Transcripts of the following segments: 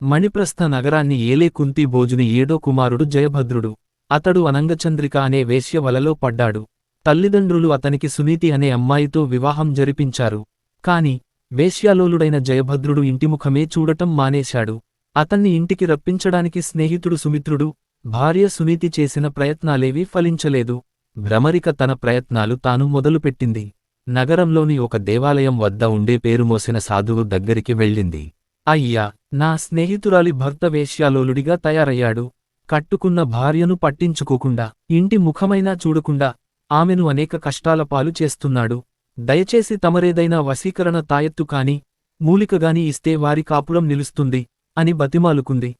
మణిప్రస్థ నగరాన్ని ఏలే కుంతి భోజుని ఏడో కుమారుడు జయభద్రుడు. అతడు అనంగచంద్రిక అనే వేశ్య వలలో పడ్డాడు. తల్లిదండ్రులు అతనికి సునీతి అనే అమ్మాయితో వివాహం జరిపించారు. కాని వేశ్యాలోలుడైన జయభద్రుడు ఇంటిముఖమే చూడటం మానేశాడు. అతన్ని ఇంటికి రప్పించడానికి స్నేహితుడు సుమిత్రుడు భార్య సునీతి చేసిన ప్రయత్నాలేవీ ఫలించలేదు. భ్రమరిక తన ప్రయత్నాలు తాను మొదలుపెట్టింది. నగరంలోని ఒక దేవాలయం వద్ద ఉండే పేరుమోసిన సాధువు దగ్గరికి వెళ్ళింది. అయ్యా! నా స్నేహితురాలి భర్త వేశ్యాలోలుడిగా తయారయ్యాడు. కట్టుకున్న భార్యను పట్టించుకోకుండా ఇంటి ముఖమైనా చూడకుండా ఆమెను అనేక కష్టాల పాలు చేస్తున్నాడు. దయచేసి తమరేదైనా వశీకరణ తాయెత్తు కాని మూలికగాని ఇస్తే వారి కాపురం నిలుస్తుంది అని బతిమాలుకుంది.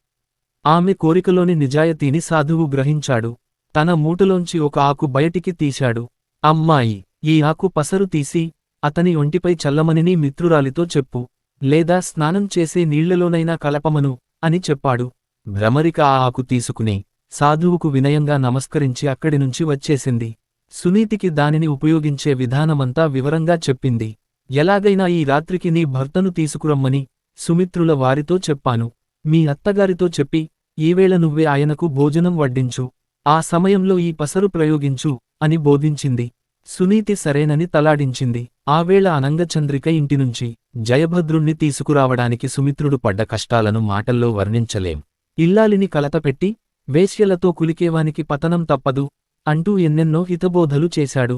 ఆమె కోరికలోని నిజాయతీని సాధువు గ్రహించాడు. తన మూటలోంచి ఒక ఆకు బయటికి తీశాడు. అమ్మాయి ఈ ఆకు పసరు తీసి అతని ఒంటిపై చల్లమనిని మిత్రురాలితో చెప్పు. లేదా స్నానం చేసే నీళ్ళలోనైనా కలపమను అని చెప్పాడు. భ్రమరిక ఆ ఆకు తీసుకుని సాధువుకు వినయంగా నమస్కరించి అక్కడి నుంచి వచ్చేసింది. సునీతికి దానిని ఉపయోగించే విధానమంతా వివరంగా చెప్పింది. ఎలాగైనా ఈ రాత్రికి నీ భర్తను తీసుకురమ్మని సుమిత్రుల వారితో చెప్పాను. మీ అత్తగారితో చెప్పి ఈవేళ నువ్వే ఆయనకు భోజనం వడ్డించు. ఆ సమయంలో ఈ పసరు ప్రయోగించు అని బోధించింది. సునీతి సరేనని తలాడించింది. ఆవేళ అనంగచంద్రిక ఇంటినుంచి జయభద్రుణ్ణి తీసుకురావడానికి సుమిత్రుడు పడ్డ కష్టాలను మాటల్లో వర్ణించలేం. ఇల్లాలిని కలతపెట్టి వేశ్యలతో కులికేవానికి పతనం తప్పదు అంటూ ఎన్నెన్నో హితబోధలు చేశాడు.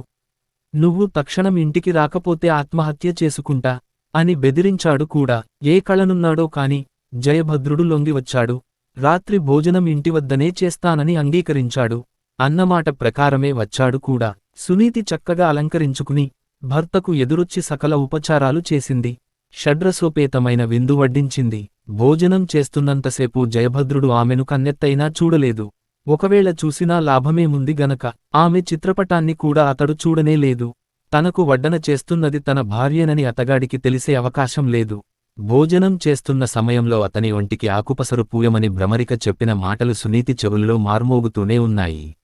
నువ్వు తక్షణం ఇంటికి రాకపోతే ఆత్మహత్య చేసుకుంటా అని బెదిరించాడు కూడా. ఏ కళనున్నాడో కాని జయభద్రుడు లొంగివచ్చాడు. రాత్రి భోజనం ఇంటివద్దనే చేస్తానని అంగీకరించాడు. అన్నమాట ప్రకారమే వచ్చాడు కూడా. సునీతి చక్కగా అలంకరించుకుని భర్తకు ఎదురొచ్చి సకల ఉపచారాలు చేసింది. షడ్రసోపేతమైన విందు వడ్డించింది. భోజనం చేస్తున్నంతసేపు జయభద్రుడు ఆమెను కన్నెత్తైనా చూడలేదు. ఒకవేళ చూసినా లాభమేముంది గనక ఆమె చిత్రపటాన్ని కూడా అతడు చూడనే లేదు. తనకు వడ్డన చేస్తున్నది తన భార్యనని అతగాడికి తెలిసే అవకాశం లేదు. భోజనం చేస్తున్న సమయంలో అతని ఒంటికి ఆకుపసరు పూయమని భ్రమరిక చెప్పిన మాటలు సునీతి చెవుల్లో మార్మోగుతూనే ఉన్నాయి.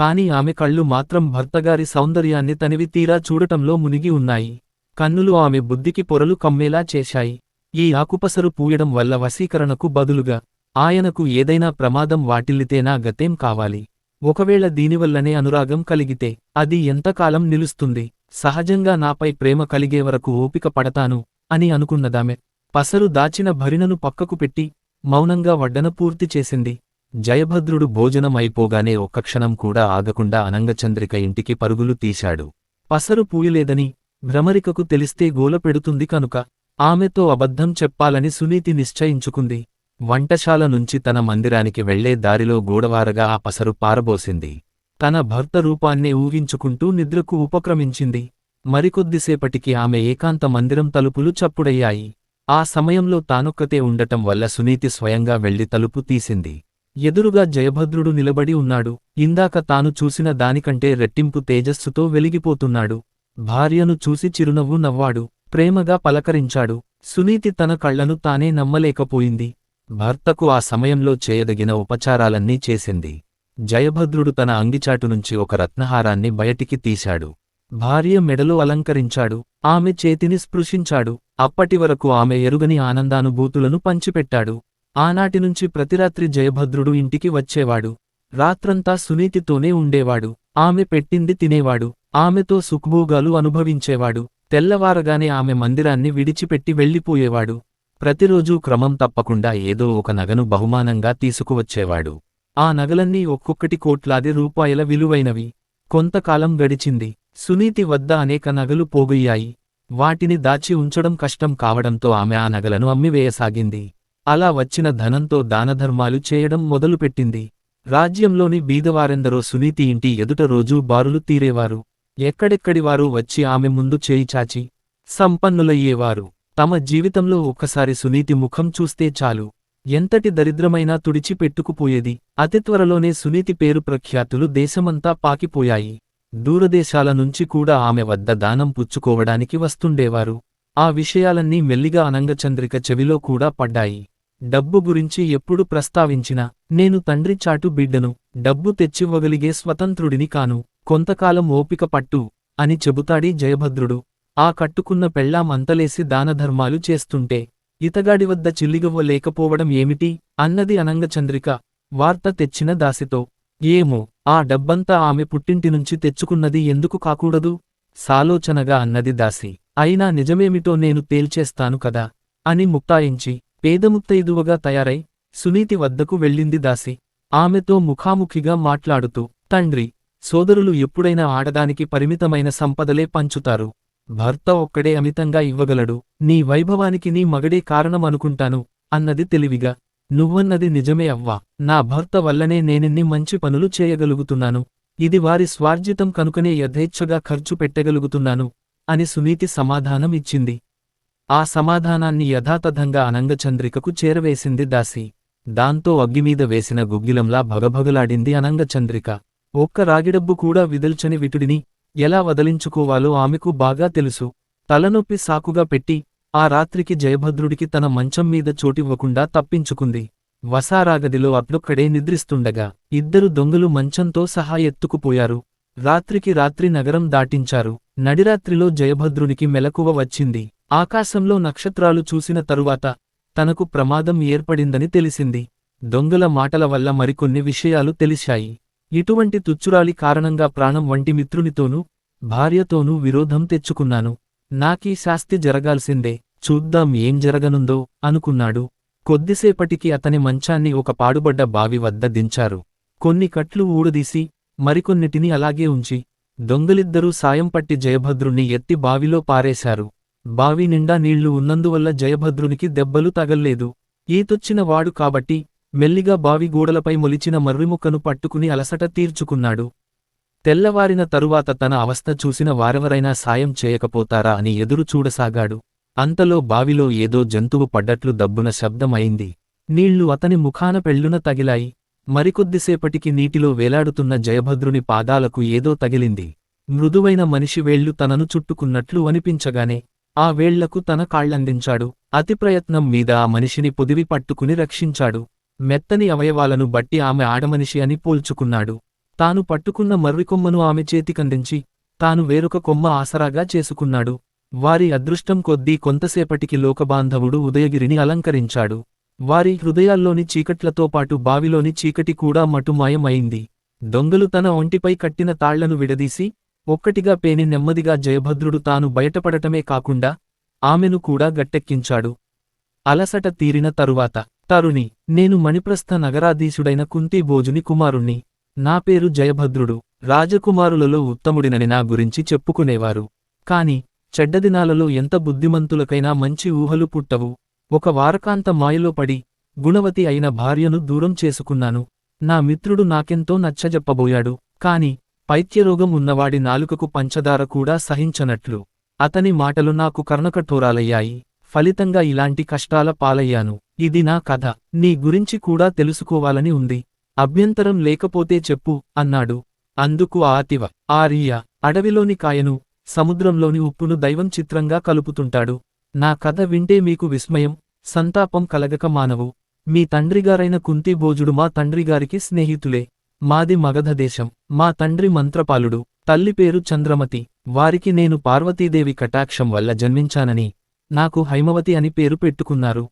కాని ఆమె కళ్ళు మాత్రం భర్తగారి సౌందర్యాన్ని తనివి తీరా చూడటంలో మునిగి ఉన్నాయి. కన్నులు ఆమె బుద్ధికి పొరలు కమ్మేలా చేశాయి. ఈ ఆకుపసరు పూయడం వల్ల వశీకరణకు బదులుగా ఆయనకు ఏదైనా ప్రమాదం వాటిల్లితేనా గతేం కావాలి. ఒకవేళ దీనివల్లనే అనురాగం కలిగితే అది ఎంతకాలం నిలుస్తుంది. సహజంగా నాపై ప్రేమ కలిగే వరకు ఓపిక పడతాను అని అనుకున్నదామె. పసరు దాచిన భరిణను పక్కకు పెట్టి మౌనంగా వడ్డన పూర్తి చేసింది. జయభద్రుడు భోజనం అయిపోగానే ఒక్క క్షణం కూడా ఆగకుండా అనంగచంద్రిక ఇంటికి పరుగులు తీశాడు. పసరు పూయలేదని భ్రమరికకు తెలిస్తే గోల పెడుతుంది కనుక ఆమెతో అబద్ధం చెప్పాలని సునీతి నిశ్చయించుకుంది. వంటశాల నుంచి తన మందిరానికి వెళ్ళే దారిలో గూడవారగా ఆ పసరు పారబోసింది. తన భర్త రూపాన్నే ఊహించుకుంటూ నిద్రకు ఉపక్రమించింది. మరికొద్దిసేపటికి ఆమె ఏకాంత మందిరం తలుపులు చప్పుడయ్యాయి. ఆ సమయంలో తానొక్కతే ఉండటం వల్ల సునీతి స్వయంగా వెళ్ళి తలుపు తీసింది. ఎదురుగా జయభద్రుడు నిలబడి ఉన్నాడు. ఇందాక తాను చూసిన దానికంటే రెట్టింపు తేజస్సుతో వెలిగిపోతున్నాడు. భార్యను చూసి చిరునవ్వు నవ్వాడు. ప్రేమగా పలకరించాడు. సునీతి తన కళ్ళను తానే నమ్మలేకపోయింది. భర్తకు ఆ సమయంలో చేయదగిన ఉపచారాలన్నీ చేసింది. జయభద్రుడు తన అంగిచాటు నుంచి ఒక రత్నహారాన్ని బయటికి తీశాడు. భార్య మెడలో అలంకరించాడు. ఆమె చేతిని స్పృశించాడు. అప్పటివరకు ఆమె ఎరుగని ఆనందానుభూతులను పంచిపెట్టాడు. ఆనాటినుంచి ప్రతిరాత్రి జయభద్రుడు ఇంటికి వచ్చేవాడు. రాత్రంతా సునీతితోనే ఉండేవాడు. ఆమె పెట్టింది తినేవాడు. ఆమెతో సుఖభోగాలు అనుభవించేవాడు. తెల్లవారగానే ఆమె మందిరాన్ని విడిచిపెట్టి వెళ్ళిపోయేవాడు. ప్రతిరోజూ క్రమం తప్పకుండా ఏదో ఒక నగను బహుమానంగా తీసుకువచ్చేవాడు. ఆ నగలన్నీ ఒక్కొక్కటి కోట్లాది రూపాయల విలువైనవి. కొంతకాలం గడిచింది. సునీతి వద్ద అనేక నగలు పోగొయ్యాయి. వాటిని దాచి ఉంచడం కష్టం కావడంతో ఆమె ఆ నగలను అమ్మివేయసాగింది. అలా వచ్చిన ధనంతో దానధర్మాలు చేయడం మొదలుపెట్టింది. రాజ్యంలోని బీదవారెందరో సునీతి ఇంటి ఎదుట రోజూ బారులు తీరేవారు. ఎక్కడెక్కడివారు వచ్చి ఆమె ముందు చేయి చాచి సంపన్నులయ్యేవారు. తమ జీవితంలో ఒక్కసారి సునీతి ముఖం చూస్తే చాలు. ఎంతటి దరిద్రమైనా తుడిచిపెట్టుకుపోయేది అతి త్వరలోనే సునీతి పేరు ప్రఖ్యాతులు దేశమంతా పాకిపోయాయి. దూరదేశాల నుంచి కూడా ఆమె వద్ద దానం పుచ్చుకోవడానికి వస్తుండేవారు. ఆ విషయాలన్నీ మెల్లిగా అనంగచంద్రిక చెవిలో కూడా పడ్డాయి. డబ్బు గురించి ఎప్పుడు ప్రస్తావించినా నేను తండ్రి చాటు బిడ్డను డబ్బు తెచ్చివ్వగలిగే స్వతంత్రుడిని కాను కొంతకాలం ఓపిక పట్టు అని చెబుతాడీ జయభద్రుడు. ఆ కట్టుకున్న పెళ్ళాం అంతలేసి దానధర్మాలు చేస్తుంటే ఇతగాడి వద్ద చిల్లిగవ్వ లేకపోవడం ఏమిటి అన్నది అనంగచంద్రిక. వార్త తెచ్చిన దాసితో ఏమో ఆ డబ్బంతా ఆమె పుట్టింటినుంచి తెచ్చుకున్నది ఎందుకు కాకూడదు? సాలోచనగా అన్నది దాసి అయినా నిజమేమిటో నేను తేల్చేస్తాను కదా అని ముక్తాయించి పేదముత్తైదువగా తయారై సునీతి వద్దకు వెళ్ళింది దాసి. ఆమెతో ముఖాముఖిగా మాట్లాడుతూ తండ్రి సోదరులు ఎప్పుడైనా ఆడదానికి పరిమితమైన సంపదలే పంచుతారు. భర్త ఒక్కడే అమితంగా ఇవ్వగలడు. నీ వైభవానికి నీ మగడే కారణమనుకుంటాను అన్నది తెలివిగా. నువ్వన్నది నిజమే అవ్వా. నా భర్త వల్లనే నేనిన్ని మంచి పనులు చేయగలుగుతున్నాను. ఇది వారి స్వార్జితం కనుకనే యథేచ్ఛగా ఖర్చు పెట్టగలుగుతున్నాను అని సునీతి సమాధానం ఇచ్చింది ఆ సమాధానాన్ని యథాతథంగా అనంగచంద్రికకు చేరవేసింది దాసి. దాంతో అగ్గిమీద వేసిన గుగ్గిలంలా భగభగలాడింది అనంగచంద్రిక. ఒక్క రాగిడబ్బు కూడా విదల్చని విటుడిని ఎలా వదలించుకోవాలో ఆమెకు బాగా తెలుసు. తలనొప్పి సాకుగా పెట్టి ఆ రాత్రికి జయభద్రుడికి తన మంచం మీద చోటివ్వకుండా తప్పించుకుంది. వసారాగదిలో అట్లొక్కడే నిద్రిస్తుండగా ఇద్దరు దొంగలు మంచంతో సహా ఎత్తుకుపోయారు. రాత్రికి రాత్రి నగరం దాటించారు. నడిరాత్రిలో జయభద్రునికి మెలకువ వచ్చింది. ఆకాశంలో నక్షత్రాలు చూసిన తరువాత తనకు ప్రమాదం ఏర్పడిందని తెలిసింది. దొంగల మాటల వల్ల మరికొన్ని విషయాలు తెలిశాయి. ఇటువంటి తుచ్చురాలి కారణంగా ప్రాణం వంటి మిత్రునితోనూ భార్యతోనూ విరోధం తెచ్చుకున్నాను. నాకీ శాస్తి జరగాల్సిందే. చూద్దాం ఏం జరగనుందో అనుకున్నాడు. కొద్దిసేపటికి అతని మంచాన్ని ఒక పాడుబడ్డ బావి వద్ద దించారు. కొన్ని కట్లు ఊడదీసి మరికొన్నిటిని అలాగే ఉంచి దొంగలిద్దరూ సాయం పట్టి జయభద్రుణ్ణి ఎత్తి బావిలో పారేశారు. బావి నిండా నీళ్ళు ఉన్నందువల్ల జయభద్రునికి దెబ్బలు తగల్లేదు. ఈతొచ్చిన వాడు కాబట్టి మెల్లిగా బావి గూడలపై మొలిచిన మర్రిముక్కను పట్టుకుని అలసట తీర్చుకున్నాడు. తెల్లవారిన తరువాత తన అవస్థ చూసిన వారెవరైనా సాయం చేయకపోతారా అని ఎదురు చూడసాగాడు. అంతలో బావిలో ఏదో జంతువు పడ్డట్లు దబ్బున శబ్దం అయింది నీళ్ళు అతని ముఖాన పెళ్ళున తగిలాయి. మరికొద్దిసేపటికి నీటిలో వేలాడుతున్న జయభద్రుని పాదాలకు ఏదో తగిలింది. మృదువైన మనిషి వేళ్ళు తనను చుట్టుకున్నట్లు అనిపించగానే ఆ వేళ్ళకు తన కాళ్ళందించాడు అతి ప్రయత్నం మీద ఆ మనిషిని పొదివి పట్టుకుని రక్షించాడు. మెత్తని అవయవాలను బట్టి ఆమె ఆడమనిషి అని పోల్చుకున్నాడు. తాను పట్టుకున్న మర్రికొమ్మను ఆమె చేతికందించి తాను వేరొక కొమ్మ ఆసరాగా చేసుకున్నాడు. వారి అదృష్టం కొద్దీ కొంతసేపటికి లోకబాంధవుడు ఉదయగిరిని అలంకరించాడు. వారి హృదయాల్లోని చీకట్లతో పాటు బావిలోని చీకటి కూడా మటుమాయమైంది. దొంగలు తన ఒంటిపై కట్టిన తాళ్ళను విడదీసి ఒక్కటిగా పేని నెమ్మదిగా జయభద్రుడు తాను బయటపడటమే కాకుండా ఆమెను కూడా గట్టెక్కించాడు. అలసట తీరిన తరువాత తరుణి నేను మణిప్రస్థ నగరాధీశుడైన కుంతీభోజుని కుమారుణ్ణి. నా పేరు జయభద్రుడు. రాజకుమారులలో ఉత్తముడినని నా గురించి చెప్పుకునేవారు. కాని చెడ్డదినాలలో ఎంత బుద్ధిమంతులకైనా మంచి ఊహలు పుట్టవు. ఒక వారకాంత మాయలో పడి గుణవతి అయిన భార్యను దూరం చేసుకున్నాను. నా మిత్రుడు నాకెంతో నచ్చజెప్పబోయాడు. కాని పైత్యరోగం ఉన్నవాడి నాలుకకు పంచదార కూడా సహించనట్లు. అతని మాటలు నాకు కర్ణకఠోరాలయ్యాయి. ఫలితంగా ఇలాంటి కష్టాల పాలయ్యాను. ఇది నా కథ. నీ గురించి కూడా తెలుసుకోవాలని ఉంది. అభ్యంతరం లేకపోతే చెప్పు అన్నాడు. అందుకు ఆతివ ఆర్య అడవిలోని కాయను సముద్రంలోని ఉప్పును దైవం చిత్రంగా కలుపుతుంటాడు. నా కథ వింటే మీకు విస్మయం సంతాపం కలగక మానవు. మీ తండ్రిగారైన కుంతిభోజుడు మా తండ్రిగారికి స్నేహితులే. మాది మగధ దేశం మా తండ్రి మంత్రపాలుడు. తల్లి పేరు చంద్రమతి. వారికి నేను పార్వతీదేవి కటాక్షం వల్ల జన్మించానని నాకు హైమవతి అని పేరు పెట్టుకున్నారు.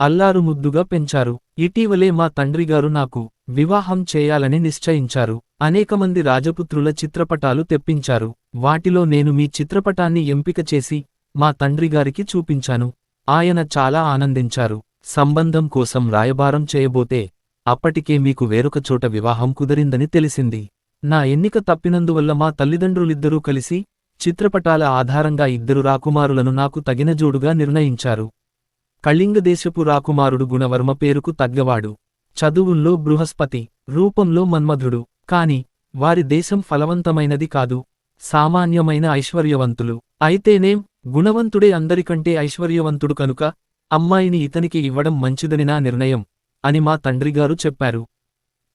అల్లారు ముద్దుగా పెంచారు. ఇటీవలే మా తండ్రిగారు నాకు వివాహం చేయాలని నిశ్చయించారు. అనేకమంది రాజపుత్రుల చిత్రపటాలు తెప్పించారు. వాటిలో నేను మీ చిత్రపటాన్ని ఎంపిక చేసి మా తండ్రిగారికి చూపించాను. ఆయన చాలా ఆనందించారు. సంబంధం కోసం రాయబారం చేయబోతే అప్పటికే మీకు వేరొక చోట వివాహం కుదిరిందని తెలిసింది. నా ఎన్నిక తప్పినందువల్ల మా తల్లిదండ్రులిద్దరూ కలిసి చిత్రపటాల ఆధారంగా ఇద్దరు రాకుమారులను నాకు తగిన జోడుగా నిర్ణయించారు. కళింగదేశపు రాకుమారుడు గుణవర్మ పేరుకు తగ్గవాడు. చదువుల్లో బృహస్పతి రూపంలో మన్మధుడు. కాని వారి దేశం ఫలవంతమైనది కాదు. సామాన్యమైన ఐశ్వర్యవంతులు. అయితేనేం గుణవంతుడే అందరికంటే ఐశ్వర్యవంతుడు కనుక అమ్మాయిని ఇతనికి ఇవ్వడం మంచిదని నా నిర్ణయం. అని మా తండ్రిగారు చెప్పారు.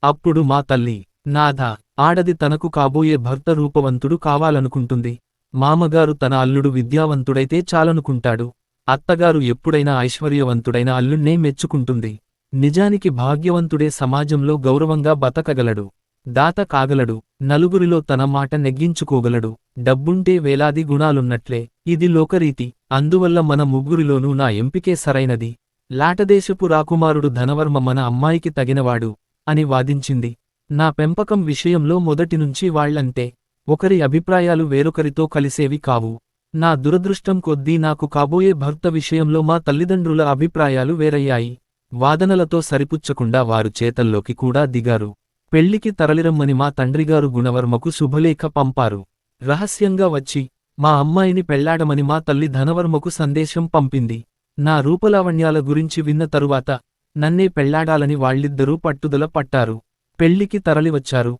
అప్పుడు మా తల్లి నాథ ఆడది తనకు కాబోయే భర్త రూపవంతుడు కావాలనుకుంటుంది. మామగారు తన అల్లుడు విద్యావంతుడైతే చాలనుకుంటాడు. అత్తగారు ఎప్పుడైనా ఐశ్వర్యవంతుడైన అల్లుణ్ణే మెచ్చుకుంటుంది. నిజానికి భాగ్యవంతుడే సమాజంలో గౌరవంగా బతకగలడు. దాత కాగలడు. నలుగురిలో తన మాట నెగ్గించుకోగలడు. డబ్బుంటే వేలాది గుణాలున్నట్లే. ఇది లోకరీతి. అందువల్ల మన ముగ్గురిలోనూ నా ఎంపికే సరైనది. లాటదేశపు రాకుమారుడు ధనవర్మ మన అమ్మాయికి తగినవాడు అని వాదించింది. నా పెంపకం విషయంలో మొదటినుంచి వాళ్ళంతే. ఒకరి అభిప్రాయాలు వేరొకరితో కలిసేవి కావు. నా దురదృష్టం కొద్దీ నాకు కాబోయే భర్త విషయంలో మా తల్లిదండ్రుల అభిప్రాయాలు వేరయ్యాయి. వాదనలతో సరిపుచ్చకుండా వారు చేతల్లోకి కూడా దిగారు. పెళ్ళికి తరలిరమ్మని మా తండ్రిగారు గుణవర్మకు శుభలేఖ పంపారు. రహస్యంగా వచ్చి మా అమ్మాయిని పెళ్ళాడమని మా తల్లి ధనవర్మకు సందేశం పంపింది. నా రూపలావణ్యాల గురించి విన్న తరువాత నన్నే పెళ్ళాడాలని వాళ్ళిద్దరూ పట్టుదల పట్టారు. పెళ్ళికి తరలివచ్చారు.